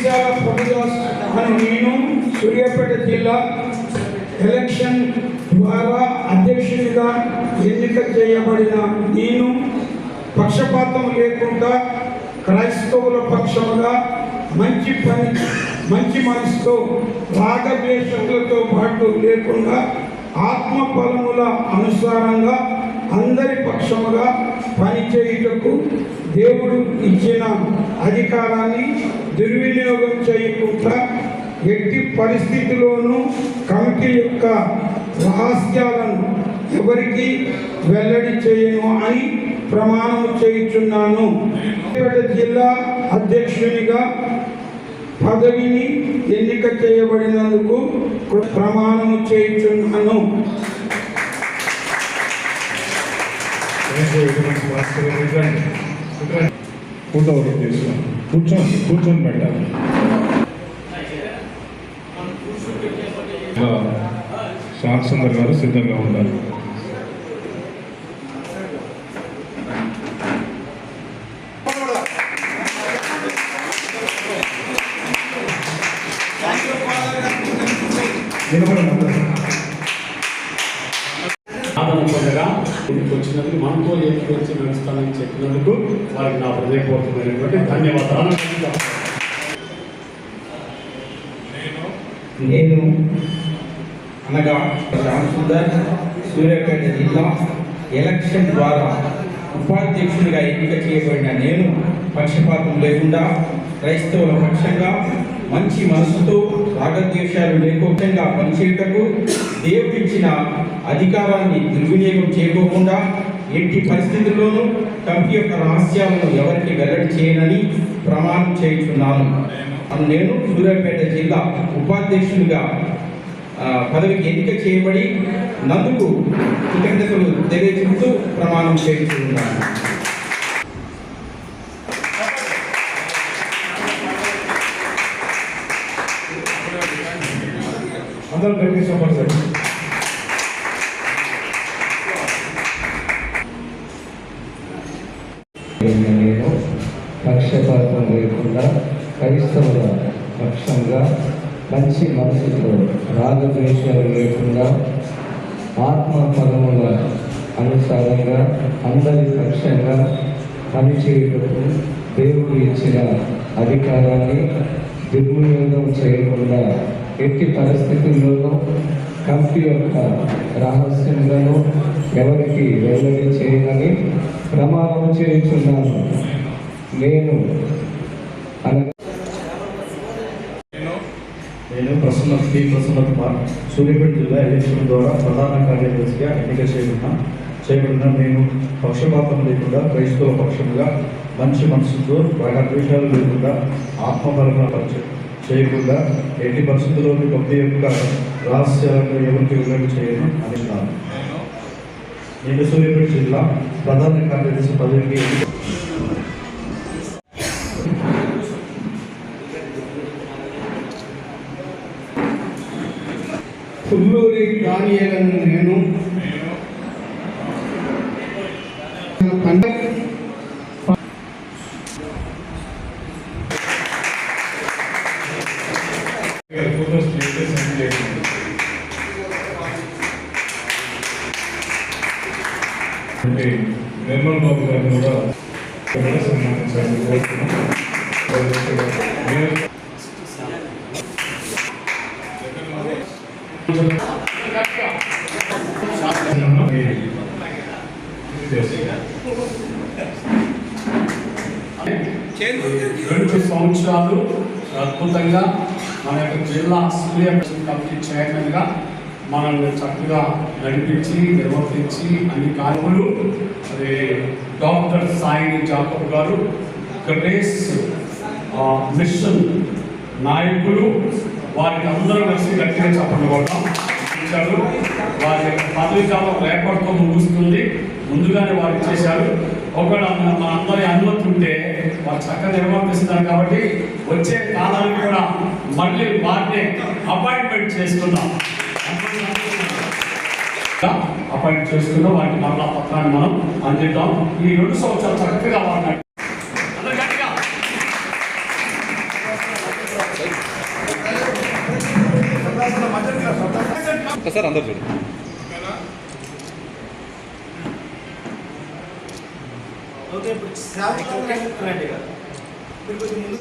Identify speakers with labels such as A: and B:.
A: వీసాల ప్రభుదాస్ అని నేను సూర్యాపేట జిల్లా ఎలక్షన్ ద్వారా అధ్యక్షునిగా ఎన్నిక చేయబడిన నేను పక్షపాతం లేకుండా క్రైస్తవుల పక్షముగా మంచి పని మంచి మనసుతో రాగద్వేషములతో పాటు లేకుండా ఆత్మ బలముల అనుసారంగా అందరి పక్షముగా పనిచేయుటకు దేవుడు ఇచ్చిన అధికారాన్ని దుర్వినియోగం చేయకుండా ఎట్టి పరిస్థితిలోనూ కమిటీ యొక్క రహస్యాలను ఎవరికి వెల్లడి చేయను అని ప్రమాణం చేయుచున్నాను జిల్లా అధ్యక్షునిగా పదవిని ఎన్నిక చేయబడినందుకు ప్రమాణం చేయుచున్నాను
B: ఫోటో కూర్చొని కూర్చొని పెట్టాలి శ్యామ్ సుందర్ గారు సిద్ధంగా ఉండాలి
C: సాధన ఇక్కడికి వచ్చినందుకు మనతో ఏకీకరించి నడుస్తానని చెప్పినందుకు వారికి నా హృదయపూర్వకమైనటువంటి ధన్యవాదాలు.
D: నేను అనగా రామసుందర్ సూర్యాపేట జిల్లా ఎలక్షన్ ద్వారా ఉపాధ్యక్షుడిగా ఎన్నిక చేయబడిన నేను పక్షపాతం లేకుండా క్రైస్తవుల పక్షంగా మంచి మనసుతో రాగద్వేషాలు లేకుండా పనిచేయటకు దేవుడిచ్చిన అధికారాన్ని దుర్వినియోగం చేయకోకుండా ఎట్టి పరిస్థితుల్లోనూ కంపెనీ యొక్క రహస్యాలను ఎవరికి వెల్లడి చేయనని ప్రమాణం చేయుచున్నాను. నేను సూర్యాపేట జిల్లా ఉపాధ్యక్షునిగా పదవికి ఎన్నిక చేయబడి నందుకు కృతజ్ఞతలు తెలియజేస్తూ ప్రమాణం చేస్తున్నాను
B: అందరూ గట్టి సపోర్ట్ సార్
E: నేను పక్షపాతం లేకుండా క్రైస్తవుల పక్షంగా మంచి మనసుతో రాగద్వేషాలు లేకుండా ఆత్మ పదముల అనుసారంగా అందరి పక్షంగా పనిచేయుటకు దేవుడు ఇచ్చిన అధికారాన్ని దుర్వినియోగం చేయకుండా ఎట్టి పరిస్థితుల్లోనూ కంపెనీ యొక్క రహస్యములను ఎవరికి వెల్లడి చేయనని ప్రమాణం చేయుచున్నాను నేను
F: నేను ప్రసన్న శ్రీ ప్రసన్న కుమార్ సూర్యాపేట జిల్లా ఎలక్షన్ ద్వారా ప్రధాన కార్యదర్శిగా ఎన్నిక చేయబడిన చేయబడిన నేను పక్షపాతం లేకుండా క్రైస్తవ పక్షంగా మంచి మనసుతో రాగద్వేషాలు లేకుండా ఆత్మపరమైన పరిచయం. చేయకుండా ఎట్టి పరిస్థితుల్లోని భక్తి యొక్క రహస్యాలను ఎవరికి వెల్లడి చేయను అనుకున్నాను నేను సూర్యాపేట జిల్లా ప్రధాన కార్యదర్శి పదవికి ఎన్నిక
A: పుల్లూరి దానియేలను నేను. పండగ
B: ఫోటోస్ తీస్తే సెండ్ చేయండి అంటే నిర్మల్ బాబు గారిని కూడా కూడా సన్మానించాలని కోరుతున్నాం మీరు-
C: రెండు సంవత్సరాలు అద్భుతంగా మన యొక్క జిల్లా సూర్య కమిటీ చైర్మన్గా మనల్ని చక్కగా నడిపించి నిర్వర్తించి అన్ని కార్యములు అది డాక్టర్ సాయిని జాకబ్ గారు గ్రేస్ మిషన్ నాయకులు వారికి అందరూ కలిసి గట్టిగా చెప్పండి కూడా వారి యొక్క పదవి కాలం రేపటితో ముగుస్తుంది. ముందుగానే వారు ఇచ్చేశారు. ఒకవేళ మన అందరి అనుమతి ఉంటే వారు చక్కగా నిర్వర్తిస్తున్నారు కాబట్టి వచ్చే కాలానికి కూడా మళ్ళీ వారిని అపాయింట్మెంట్ చేసుకుందాం. అపాయింట్ చేసుకుందాం వాటికి మరలా పత్రాన్ని మనం అందిద్దాం. ఈ రెండు సంవత్సరాలు చక్కగా వాడినట్టు
G: సార్ అందరు చూడండి.
H: ఓకే ఇప్పుడు శాంపుల్ రండి కదా మీరు కొంచెం ముందు